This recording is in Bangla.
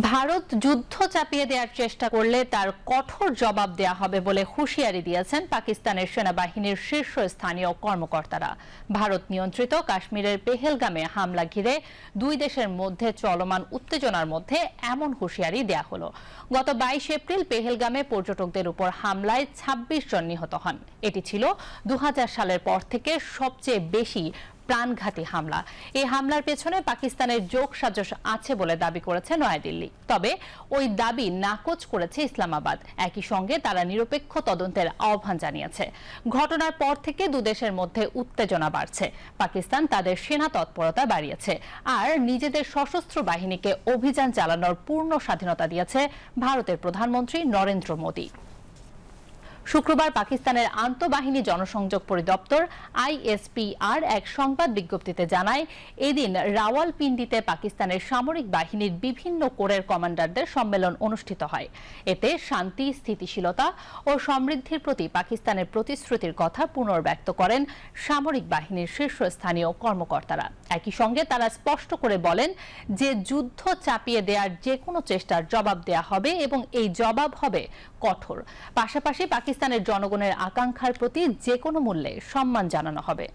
ভারত যুদ্ধ চাপিয়ে দেওয়ার চেষ্টা করলে তার কঠোর জবাব দেয়া হবে বলে হুঁশিয়ারি দিয়েছেন পাকিস্তানের সেনাবাহিনীর শীর্ষস্থানীয় কর্মকর্তারা। ভারত নিয়ন্ত্রিত কাশ্মীরের পেহেলগামে হামলা ঘিরে দুই দেশের মধ্যে চলমান উত্তেজনার মধ্যে এমন হুঁশিয়ারি দেয়া হলো। গত বাইশ এপ্রিল পেহেলগামে পর্যটকদের উপর হামলায় ২৬ জন নিহত হন। এটি ছিল দু হাজার সালের পর থেকে সবচেয়ে বেশি প্রাণঘাতী হামলা। এই হামলার পেছনে পাকিস্তানের যোগ সাজস আছে বলে দাবি করেছে নয়াদিল্লি। তবে ওই দাবি নাকচ করেছে ইসলামাবাদ। একই সঙ্গে তারা নিরপেক্ষ তদন্তের আহ্বান জানিয়েছে। ঘটনার পর থেকে দুদেশের মধ্যে উত্তেজনা বাড়ছে। পাকিস্তান তাদের সেনা তৎপরতা বাড়িয়েছে। আর নিজেদের সশস্ত্র বাহিনীকে অভিযান চালানোর পূর্ণ স্বাধীনতা দিয়েছে ভারতের প্রধানমন্ত্রী নরেন্দ্র মোদী। শুক্রবার পাকিস্তানের আন্তঃবাহিনী জনসংযোগ পরিদপ্তর আইএসপিআর এক সংবাদ বিজ্ঞপ্তিতে জানায়, এদিন রাওয়ালপিন্ডিতে পাকিস্তানের সামরিক বাহিনীর বিভিন্ন কোরের কমান্ডারদের সম্মেলন অনুষ্ঠিত হয়। এতে শান্তি, স্থিতিশীলতা ও সমৃদ্ধির প্রতি পাকিস্তানের প্রতিশ্রুতির কথা পুনর্ব্যক্ত করেন সামরিক বাহিনীর শীর্ষস্থানীয় কর্মকর্তারা। একই সঙ্গে তারা স্পষ্ট করে বলেন যে, যুদ্ধ চাপিয়ে দেওয়ার যে কোনো চেষ্টার জবাব দেয়া হবে এবং এই জবাব হবে কঠোর। পাশাপাশি পাকিস্তানের জনগণের আকাঙ্ক্ষার প্রতি যে কোনো মূল্যে সম্মান জানানো হবে।